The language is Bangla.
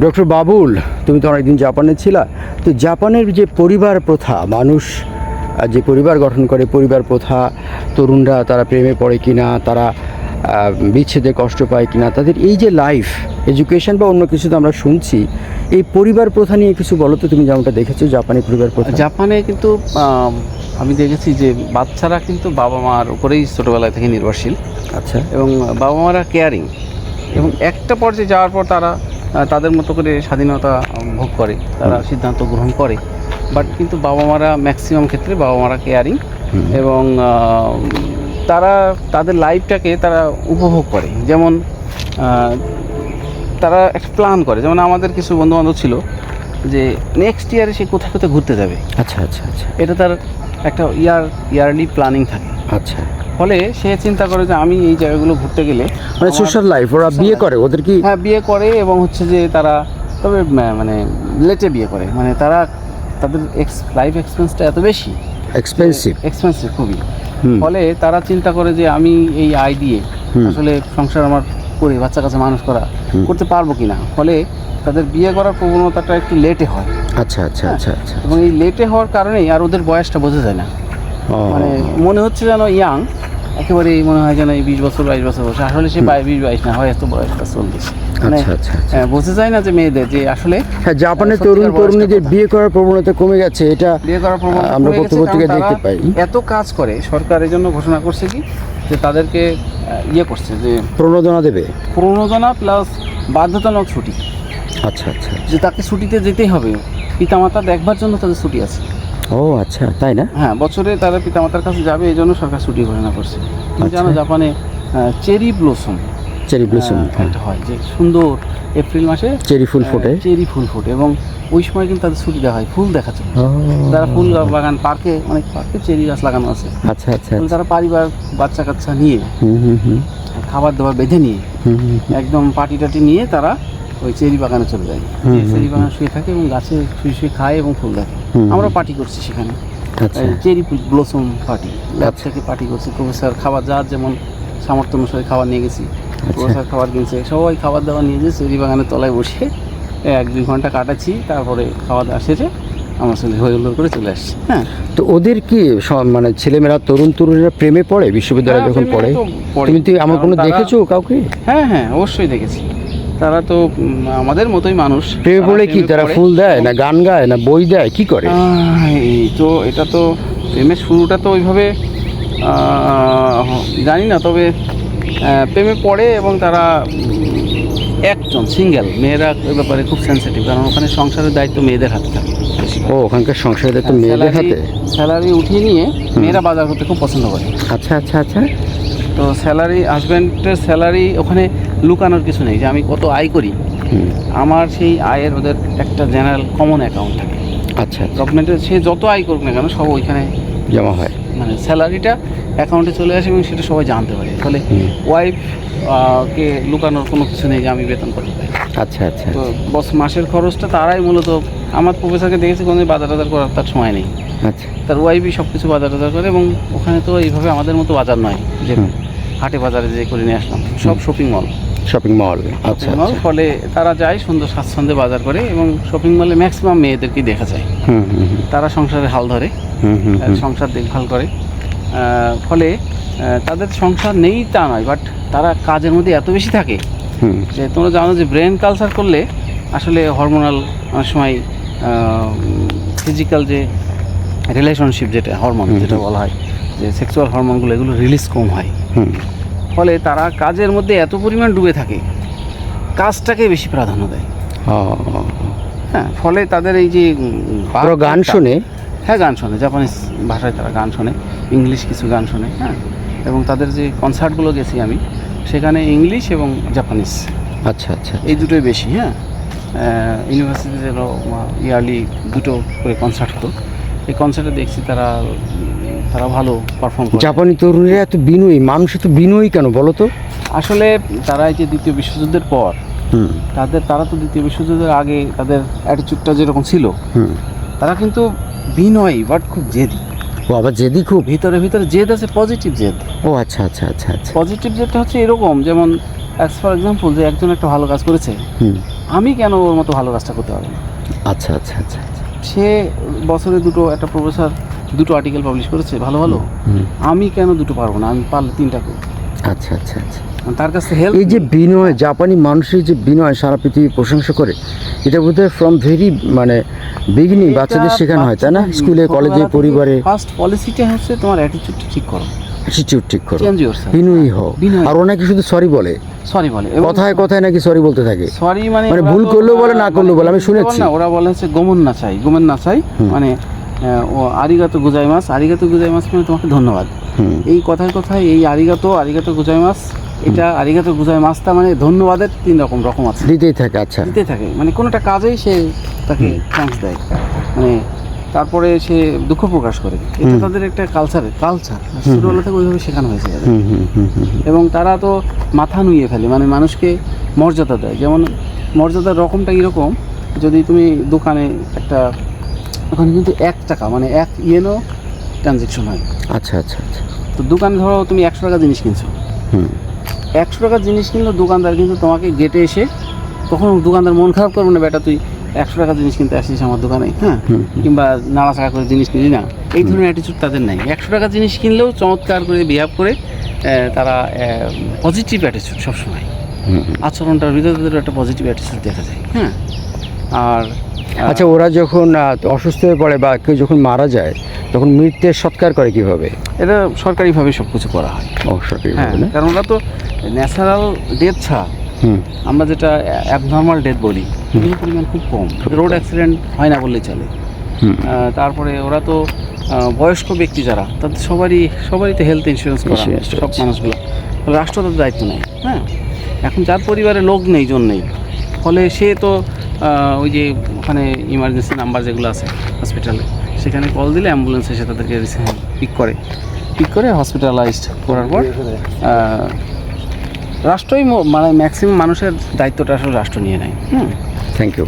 ডক্টর বাবুল তুমি তো অনেকদিন জাপানে ছিলা তো জাপানের যে পরিবার প্রথা মানুষ যে পরিবার গঠন করে পরিবার প্রথা তরুণরা তারা প্রেমে পড়ে কিনা তারা বিচ্ছেদে কষ্ট পায় কিনা তাদের এই যে লাইফ এডুকেশন বা অন্য কিছু তো আমরা শুনছি এই পরিবার প্রথা নিয়ে কিছু বলো তো তুমি যেমনটা দেখেছ জাপানি পরিবার প্রথা। জাপানে কিন্তু আমি দেখেছি যে বাচ্চারা কিন্তু বাবা মার উপরেই ছোটোবেলা থেকে নির্ভরশীল। আচ্ছা। এবং বাবা মারা কেয়ারিং এবং একটা পর্যায়ে যাওয়ার পর তারা তাদের মতো করে স্বাধীনতা ভোগ করে তারা সিদ্ধান্ত গ্রহণ করে। বাট কিন্তু বাবা মারা ম্যাক্সিমাম ক্ষেত্রে বাবা মারা কেয়ারিং এবং তারা তাদের লাইফটাকে তারা উপভোগ করে। যেমন তারা একটা প্ল্যান করে। যেমন আমাদের কিছু বন্ধুবান্ধব ছিল যে নেক্সট ইয়ারে সে কোথায় কোথায় ঘুরতে যাবে। আচ্ছা আচ্ছা আচ্ছা। এটা তার একটা ইয়ার ইয়ারলি প্ল্যানিং থাকে। আচ্ছা। ফলে সে চিন্তা করে যে আমি এই জায়গাগুলো ঘুরতে গেলে মানে সোশ্যাল লাইফ ওরা বিয়ে করে ওদের কি হ্যাঁ বিয়ে করে এবং হচ্ছে যে তারা তবে মানে লেটে বিয়ে করে। মানে তারা তাদের এক্স লাইফ এক্সপেন্সটা এত বেশি এক্সপেন্সিভ এক্সপেন্সিভ খুবই। ফলে তারা চিন্তা করে যে আমি এই আয় দিয়ে আসলে সংসার আমার করে বাচ্চা কাছে মানুষ করা করতে পারব কিনা? ফলে তাদের বিয়ে করার প্রবণতাটা একটু লেটে হয়। আচ্ছা আচ্ছা আচ্ছা আচ্ছা এবং এই লেটে হওয়ার কারণেই আর ওদের বয়সটা বোঝা যায় না। মানে মনে হচ্ছে যেন ইয়াং একেবারেই মনে হয় যেন এই বিশ বছর বাইশ বছর বয়স। আসলে সে বিশ বাইশ না হয় এত বয়সটা চল্লিশ। মানে আচ্ছা আচ্ছা। আচ্ছা হ্যাঁ, বোঝা যায় না যে মেয়েদের যে আসলে হ্যাঁ জাপানের তরুণ বয়সটা তরুণীদের বিয়ে করার প্রবণতা কমে গেছে এটা বিয়ে করার প্রবণতা আমরা পত্রপত্রিকায় দেখতে পাই। এত কাজ করে সরকার এই জন্য ঘোষণা করছে কি? যে তাদেরকে ইয়ে করছে যে প্রণোদনা দেবে। প্রণোদনা প্লাস বাধ্যতামূলক ছুটি। আচ্ছা আচ্ছা। যে তাকে ছুটিতে যেতেই হবে। পিতামাতা দেখবার জন্য তাদের ছুটি আছে। ও আচ্ছা তাই না? হ্যাঁ বছরে তারা পিতামাতার কাছে যাবে এই জন্য সরকার ছুটি ঘোষণা করছে। তুমি জানো আচ্ছা। জাপানে চেরি ব্লসম চেরি ব্লসম হয়। যে সুন্দর এপ্রিল মাসে চেরি ফুল ফোটে। চেরি ফুল ফোটে এবং ওই সময় কিন্তু তাদের ছুটি দেওয়া হয় ফুল দেখা যায় ও, তারা ফুল বাগান পার্কে অনেক পার্কে চেরি গাছ লাগানো আছে। আচ্ছা আচ্ছা। তারা পরিবার বাচ্চা কাচ্চা নিয়ে হুম হুম হুম। খাবার দাবার বেঁধে নিয়ে হুম হুম হুম। একদম পাটি টাটি নিয়ে তারা ওই চেরি বাগানে চলে যায়। চেরি বাগানে শুয়ে থাকে এবং গাছে শুয়ে শুয়ে খায় এবং ফুল দেখে আমরা পার্টি করছি সেখানে। আচ্ছা। Cherry blossom party lab. থেকে পার্টি করছি। প্রফেসর খাবার যার যেমন সামর্থ্য অনুসারে খাবার নিয়ে গেছি। আচ্ছা। প্রফেসর খাবার কিনছে। সবাই খাবার দাবার নিয়ে যে চেরি বাগানের তলায় বসে এক দুই ঘণ্টা কাটাচ্ছি। তারপরে খাওয়া দাওয়া সেরে আমার সঙ্গে হই হুল্লোড় করে চলে আসছি। হ্যাঁ। তো ওদের কি মানে ছেলেমেয়েরা তরুণ তরুণীরা প্রেমে পড়ে? বিশ্ববিদ্যালয়ে হ্যাঁ, যখন পড়ে? তুমি কি আমার কোনো দেখেছ কাউকে? হ্যাঁ হ্যাঁ অবশ্যই দেখেছি। তারা তো আমাদের মতোই মানুষ। প্রেমে তারা পড়ে কি তারা ফুল দেয় না গান গায় না বই দেয়? কি করে? এই তো এটা তো প্রেমের শুরুটা তো ওইভাবে জানি না তবে প্রেমে পড়ে এবং তারা একজন সিঙ্গেল। মেয়েরা ওই ব্যাপারে খুব সেন্সিটিভ কারণ ওখানে সংসারের দায়িত্ব মেয়েদের হাতে থাকে ও ওখানকার সংসারে তো মেয়েদের হাতে? স্যালারি উঠিয়ে নিয়ে মেয়েরা বাজার করতে খুব পছন্দ করে। আচ্ছা আচ্ছা আচ্ছা। তো স্যালারি হাজব্যান্ডের স্যালারি ওখানে লুকানোর কিছু নেই যে আমি কত আয় করি। আমার সেই আয়ের ওদের একটা জেনারেল কমন অ্যাকাউন্ট থাকে। আচ্ছা আচ্ছা। গভর্নমেন্টের সে যত আয় করুক না কেন সব ওইখানে জমা হয়। মানে স্যালারিটা অ্যাকাউন্টে চলে আসে এবং সেটা সবাই জানতে পারে। ফলে ওয়াইফ কে লুকানোর কোনো কিছু নেই যে আমি বেতন কত পাই। আচ্ছা আচ্ছা। তো বস মাসের খরচটা তারাই মূলত আমার প্রফেসরকে দেখেছি কোনো বাজার টাজার করার তার সময় নেই। আচ্ছা। তার ওয়াইফই সব কিছু বাজার টাজার করে এবং ওখানে তো এইভাবে আমাদের মতো বাজার নয় যে হাটে বাজারে যে করে নিয়ে আসলাম সব শপিং মল শপিং মল আচ্ছা মল আচ্ছা। ফলে তারা যায় সুন্দর স্বাচ্ছন্দ্যে বাজার করে এবং শপিং মলে ম্যাক্সিমাম মেয়েদেরকেই দেখা যায়। তারা সংসারে হাল ধরে সংসার দেখভাল করে। ফলে তাদের সংসার নেই তা নয় বাট তারা কাজের মধ্যে এত বেশি থাকে যে তোমরা জানো যে ব্রেন কালচার করলে আসলে হরমোনাল অনেক সময় ফিজিক্যাল যে রিলেশনশিপ যেটা হরমোন যেটা বলা হয় যে সেক্সুয়াল হরমোনগুলো এগুলো রিলিজ কম হয়। ফলে তারা কাজের মধ্যে এত পরিমাণ ডুবে থাকে। কাজটাকে বেশি প্রাধান্য দেয়। হ্যাঁ ফলে তাদের এই যে গান শোনে? হ্যাঁ গান শোনে। জাপানিজ ভাষায় তারা গান শোনে। ইংলিশ কিছু গান শোনে হ্যাঁ। এবং তাদের যে কনসার্টগুলো গেছি আমি সেখানে ইংলিশ এবং জাপানিজ আচ্ছা আচ্ছা এই দুটোই বেশি হ্যাঁ। ইউনিভার্সিটিতে ইয়ারলি দুটো করে কনসার্ট হতো। এই কনসার্টে দেখছি তারা তারা ভালো পারফর্ম করে। জাপানি তরুণীরা এত বিনয়ী মানুষ এত বিনয়ী কেন বলো তো? আসলে তারা এই যে দ্বিতীয় বিশ্বযুদ্ধের পর হুম। তাদের তারা তো দ্বিতীয় বিশ্বযুদ্ধের আগে তাদের অ্যাটিচিউডটা যেরকম ছিল হুম। তারা কিন্তু বিনয়ী বাট খুব জেদি। ও আবার জেদি খুব? ভিতরে ভিতরে জেদ আছে পজিটিভ জেদ। ও আচ্ছা আচ্ছা আচ্ছা আচ্ছা। পজিটিভ জেদটা হচ্ছে এরকম যেমন অ্যাজ ফর এক্সাম্পল যে একজন একটা ভালো কাজ করেছে আমি কেন ওর মতো ভালো কাজটা করতে পারব না? আচ্ছা আচ্ছা আচ্ছা আচ্ছা। সে বছরে দুটো একটা প্রফেসর দুটো আর্টিকেল পাবলিশ করেছে ভালো ভালো? আমি কেন দুটো পারব না? আমি পারলে তিনটা করব। আচ্ছা আচ্ছা আচ্ছা। তার কাছে হেল্প এই যে বিনয় জাপানি মানুষের যে বিনয় সারা পৃথিবী প্রশংসা করে এটা বোধহয় ফ্রম ভেরি মানে বিগিনিং বাচ্চাদের শেখানো হয় তাই না? স্কুলে কলেজে পরিবারে। ফার্স্ট পলিসিটা হচ্ছে তোমার অ্যাটিটিউডটা ঠিক করো। অ্যাটিটিউড ঠিক করো। বিনয়ী হও। আর অনেকে শুধু সরি বলে। সরি বলে। কথায় কথায় নাকি সরি বলতে থাকে? সরি মানে মানে ভুল করলেও বলে, না আহ, করলেও বলে, আমি মানে শুনেছি। না ওরা বলে হচ্ছে গোমন না চাই গোমন না চাই মানে ও আরিগাতো গুজাই মাছ। আরিগাতো গুজাই মাছ মানে তোমাকে ধন্যবাদ। এই কথায় কথায় এই আরিগাতো আরিগাতো গুজাই মাছ এটা আরিগাতো গুজাই মাছটা মানে ধন্যবাদের তিন রকম রকম আছে। দিতেই থাকে আচ্ছা। দিতে থাকে। মানে কোনোটা কাজেই সে তাকে থ্যাঙ্কস দেয়। মানে তারপরে সে দুঃখ প্রকাশ করে। এটা তাদের একটা কালচার কালচার ছোটবেলা থেকে ওইভাবে শেখানো হয়েছে এবং তারা তো মাথা নুয়ে ফেলে। মানে মানুষকে মর্যাদা দেয়। যেমন মর্যাদার রকমটা এরকম যদি তুমি দোকানে একটা ওখানে কিন্তু এক টাকা মানে এক ইয়েনও ট্রানজেকশন হয়। আচ্ছা আচ্ছা আচ্ছা। তো দোকানে ধরো তুমি একশো টাকা জিনিস কিনছো। হুম। একশো টাকার জিনিস কিনলো দোকানদার কিন্তু তোমাকে গেটে এসে তখন দোকানদার মন খারাপ করবে না বেটা তুই একশো টাকার জিনিস কিনতে আসিস আমার দোকানে হ্যাঁ। কিংবা নাড়াচাড়া করে জিনিস কিনি না। এই ধরনের অ্যাটিচিউড তাদের নাই। একশো টাকার জিনিস কিনলেও চমৎকার করে বিহেভ করে তারা পজিটিভ অ্যাটিচিউড সবসময়। আচরণটার ভিতরে তাদের একটা পজিটিভ অ্যাটিচিউড দেখা যায় হ্যাঁ? আর আচ্ছা ওরা যখন অসুস্থ হয়ে পড়ে বা কেউ যখন মারা যায় তখন মৃত্যুর সৎকার করে কীভাবে? এটা সরকারিভাবে সব কিছু করা হয়। ও সরকারি হ্যাঁ কারণ ওরা তো ন্যাচারাল ডেথ ছাড়া আমরা যেটা অ্যাবনর্মাল ডেথ বলি এগুলোর পরিমাণ খুব কম। রোড অ্যাক্সিডেন্ট হয় না বললেই চলে। তারপরে ওরা তো বয়স্ক ব্যক্তি যারা তাদের সবারই সবারই তো হেলথ ইন্স্যুরেন্স করা সব মানুষগুলো। রাষ্ট্র তাদের দায়িত্ব নেয় হ্যাঁ? এখন যার পরিবারে লোক নেই জন নেই ফলে সে তো ওই যে ওখানে ইমার্জেন্সি নাম্বার যেগুলো আছে হসপিটালে সেখানে কল দিলে অ্যাম্বুলেন্স এসে তাদেরকে পিক করে। পিক করে হসপিটালাইজড করার পর রাষ্ট্রই মানে ম্যাক্সিমাম মানুষের দায়িত্বটা আসলে রাষ্ট্র নিয়ে নেয়। হুম। Thank you